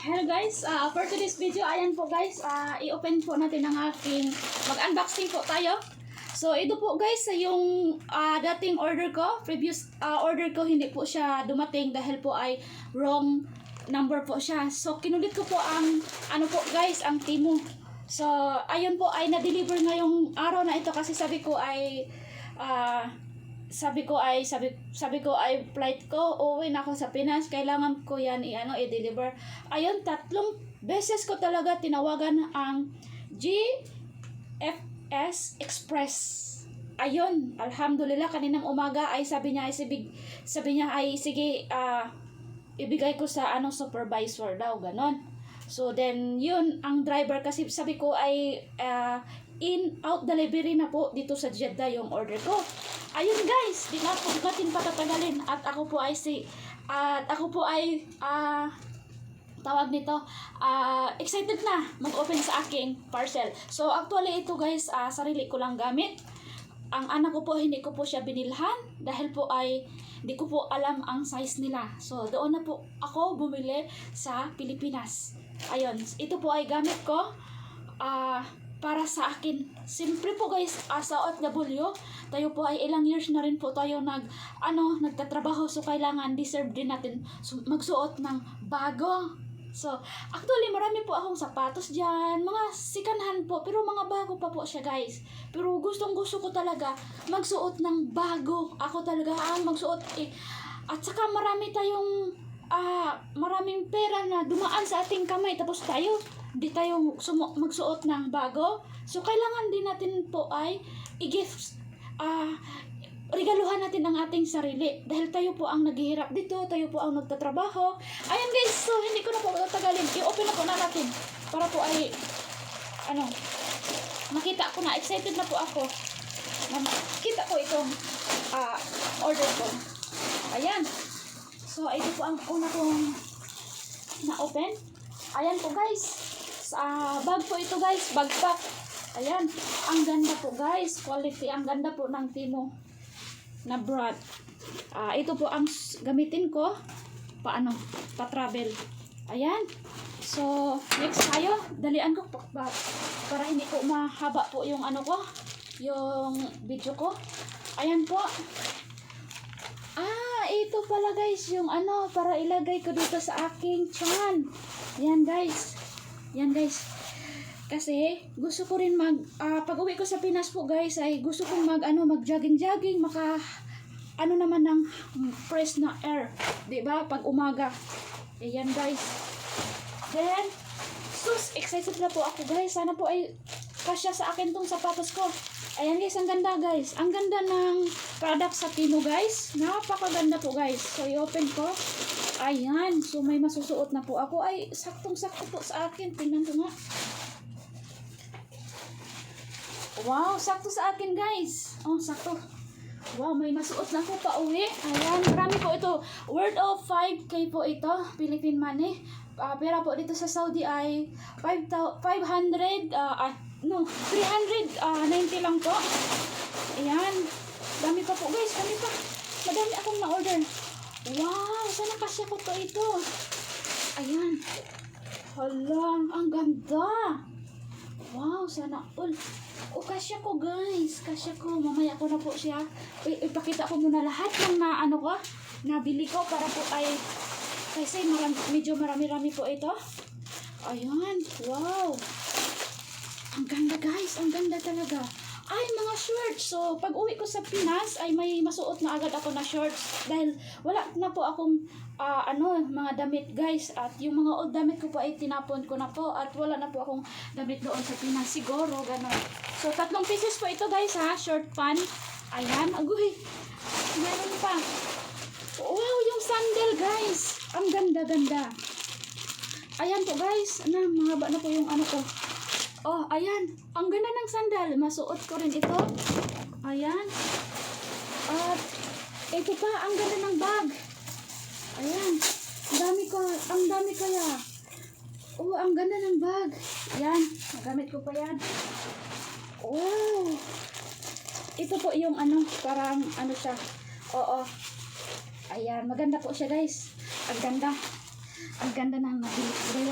Hello guys, uh, for today's video, ayan po guys, uh, i-open po natin ang aking, mag-unboxing po tayo. So ito po guys, yung uh, dating order ko, previous uh, order ko, hindi po siya dumating dahil po ay wrong number po siya. So kinulit ko po ang, ano po guys, ang Timo. So ayun po ay na-deliver ngayong araw na ito kasi sabi ko ay, ah, sabi ko ay sabi sabi ko ay flight ko uuwi na ako sa Pinas. Kailangan ko yan i ano i-deliver. Ayun tatlong beses ko talaga tinawagan ang GFS Express. Ayun alhamdulillah kaninang umaga ay sabi niya ay sabi, sabi niya ay sige ah, ibigay ko sa ano supervisor daw ganon. So then yun ang driver kasi sabi ko ay ah, in out delivery na po dito sa Jeddah yung order ko ayun guys. Di na po natin patatagalin. At ako po ay si at ako po ay ah tawag nito ah excited na mag-open sa aking parcel. So actually ito guys ah, sarili ko lang gamit. Ang anak ko po hindi ko po siya binilhan dahil po ay hindi ko po alam ang size nila. So doon na po ako bumili sa Pilipinas. Ayun ito po ay gamit ko ah para sa akin siyempre po guys ah, sa OFW tayo po ay ilang years na rin po tayo nag ano nagtatrabaho so kailangan deserve din natin su- magsuot ng bago So, actually, marami po akong sapatos dyan. Mga sikanhan po. Pero mga bago pa po siya, guys. Pero gustong gusto ko talaga magsuot ng bago. Ako talaga ang magsuot. Eh. At saka marami tayong ah maraming pera na dumaan sa ating kamay. Tapos tayo, di tayo sumu- magsuot ng bago. So, kailangan din natin po ay i-gift ah regaluhan natin ang ating sarili dahil tayo po ang naghihirap dito, tayo po ang nagtatrabaho. Ayan guys, so hindi ko na po tatagalin. I-open na po na natin para po ay ano, makita ko na, excited na po ako na makita ko itong ah, order ko. Ayan. So, ito po ang una kong na-open. Ayan po guys. Sa bag po ito guys, bag pack. Ayan. Ang ganda po guys. Quality. Ang ganda po ng Timo na brand. Ah, ito po ang gamitin ko paano pa-travel. Ayan. So, next tayo. Dalian ko po para hindi ko mahaba po yung ano ko, yung video ko. Ayan po. Ah, ito pala guys, yung ano, para ilagay ko dito sa aking tiyan. Yan guys. Yan guys. Kasi gusto ko rin mag ah, pag-uwi ko sa Pinas po guys ay gusto kong mag ano mag jogging-jogging maka ano naman ng fresh na air, 'di ba? Pag umaga. Ayan guys. Then sus excited na po ako guys. Sana po ay kasya sa akin tong sapatos ko. Ayan guys, ang ganda guys. Ang ganda ng product sa Timo guys. Napakaganda po guys. So i-open ko. Ayan. So may masusuot na po ako. Ay, saktong-sakto po sa akin. Tingnan ko nga. Wow, sakto sa akin guys. Oh, sakto. Wow, may masuot na ako pa uwi. Ayan, marami po ito. Worth of 5K po ito, Philippine money. Ah, pera po dito sa Saudi ay 5,000 500, ah, ah, no, 390 lang po. Ayan. Dami pa po guys, dami pa. Madami akong na-order. Wow, sana kasya ko to ito. Ayan. Hala, ang ganda. Wow, sana all. O, kasya ko guys. Kasya ko. Mamaya ko na po siya. Ipakita ko muna lahat ng na ano ko. Nabili ko para po ay kasi marami, medyo marami-rami po ito. Ayan. Wow. Ang ganda guys. Ang ganda talaga. Ay, mga shorts. So, pag uwi ko sa Pinas, ay may masuot na agad ako na shorts. Dahil wala na po akong ah, ano, mga damit guys. At yung mga old damit ko po ay tinapon ko na po. At wala na po akong damit doon sa Pinas. Siguro, gano'n. So, tatlong pieces po ito guys ha. Short pan. Ayan. Agoy. Meron pa. Wow, yung sandal guys. Ang ganda-ganda. Ayan po guys. Ano, mahaba na po yung ano ko. Oh, ayan. Ang ganda ng sandal. Masuot ko rin ito. Ayan. At ito pa, ang ganda ng bag. Ayan. Ang dami ko, ang dami kaya. Oh, ang ganda ng bag. Ayan. Nagamit ko pa yan. Wow. Ito po yung ano, parang ano siya. Oo. Ayan, maganda po siya guys. Ang ganda. Ang ganda ng nabili.